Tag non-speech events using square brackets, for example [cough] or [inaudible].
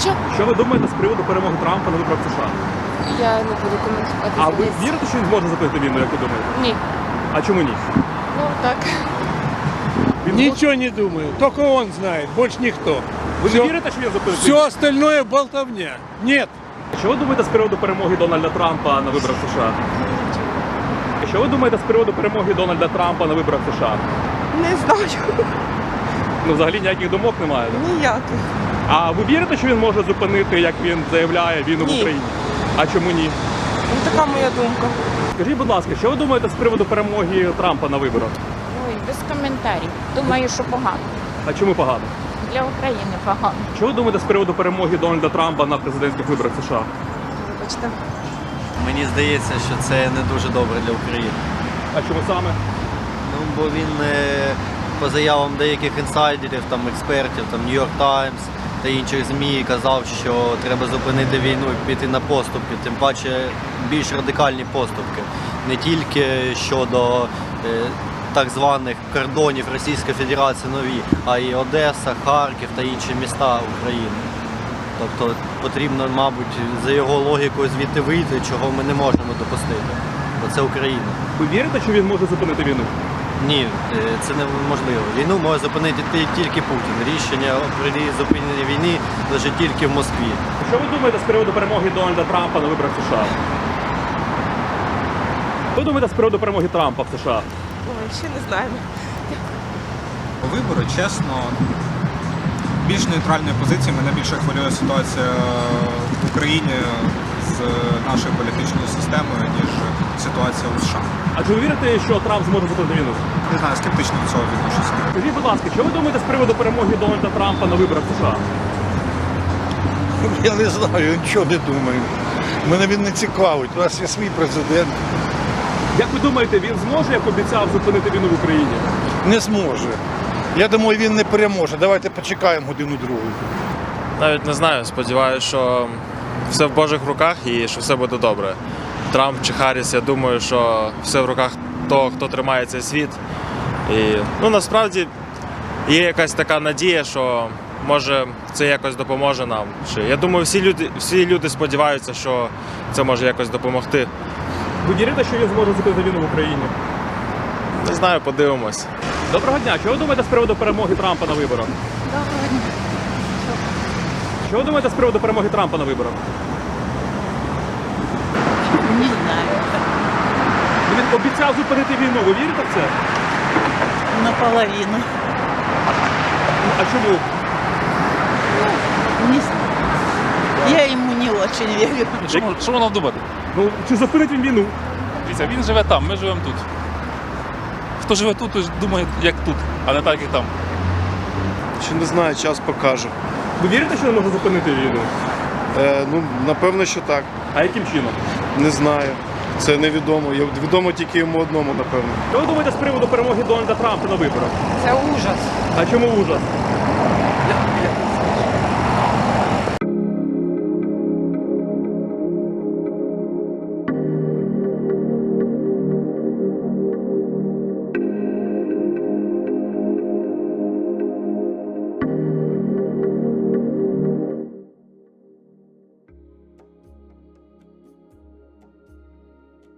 Що? Що ви думаєте з приводу перемоги Трампа на виборах США? Я не буду коментувати. А ви вірите, що він зможе зупинити війну, як ви думаєте? Ні. А чому ні? Ну так. Він Ничего не думаю, только он знает, больше никто. Ви не Все, вірите, що він зупинить? все остальное болтовня. Нет. Що ви думаєте з приводу перемоги Дональда Трампа на виборах США? Що ви думаєте з приводу перемоги Дональда Трампа на виборах США? Не знаю. Ну, взагалі ніяких думок немає. да? Ніяких. А ви вірите, що він може зупинити, як він заявляє, війну в Ні. Україні? А чому ні? Ну, така моя думка. Скажіть, будь ласка, що ви думаєте з приводу перемоги Трампа на виборах? Ой, без коментарів. Думаю, що погано. А чому погано? Для України погано. Що ви думаєте з приводу перемоги Дональда Трампа на президентських виборах США? Вибачте. Мені здається, що це не дуже добре для України. А чому саме? Ну бо він е, по заявам деяких інсайдерів, там експертів, там New York Times та інших ЗМІ казав, що треба зупинити війну і піти на поступки, тим паче більш радикальні поступки, не тільки щодо е, так званих кордонів Російської Федерації нові, а й Одеса, Харків та інші міста України. Тобто потрібно, мабуть, за його логікою звідти вийти, чого ми не можемо допустити. Бо це Україна. Ви вірите, що він може зупинити війну? Ні, е, це неможливо. Війну може зупинити тільки Путін. Рішення про зупинення війни лежить тільки в Москві. Що ви думаєте з приводу перемоги Дональда Трампа на виборах США? Ви думаєте з приводу перемоги Трампа в США? Ой, ще не знаємо. вибори, чесно. Більш нейтральної позиції мене більше хвилює ситуація в Україні з нашою політичною системою, ніж ситуація у США. А чи ви вірите, що Трамп зможе зупинити війну? Не знаю, скептично до цього відношуся. Скажіть, будь ласка, що ви думаєте з приводу перемоги Дональда Трампа на виборах США? [laughs] Я не знаю, нічого не думаю. Мене він не цікавить. У нас є свій президент. Як ви думаєте, він зможе, як обіцяв, зупинити війну в Україні? Не зможе. Я думаю, він не переможе. Давайте почекаємо годину другу. Навіть не знаю. Сподіваюся, що все в Божих руках і що все буде добре. Трамп чи Харріс, я думаю, що все в руках того, хто тримає цей світ. І ну насправді є якась така надія, що може це якось допоможе нам. Чи- Я думаю, всі люди, всі люди сподіваються, що це може якось допомогти. Ви вірите, що він зможе зупинити війну в Україні? Не знаю, подивимось. Доброго дня. Що ви думаєте з приводу перемоги Трампа на виборах? Доброго дня. Що ви думаєте з приводу перемоги Трампа на виборах? Не знаю. Він обіцяв зупинити війну. Ви вірите в це? Наполовину. А чому? Не знаю. Я ему не очень верю. Що, що можна думати? Ну чи зупинить він війну? Дивіться, він живе там, ми живемо тут. Хто живе тут, той думає, як тут, а не так, як там. Ще не знаю, час покаже. Ви вірите, що він може зупинити війну? Е, ну, напевно, що так. А яким чином? Не знаю. Це невідомо. Я- Відомо тільки йому одному, напевно. Що ви думаєте з приводу перемоги Дональда Трампа на виборах? Це ужас. А чому ужас?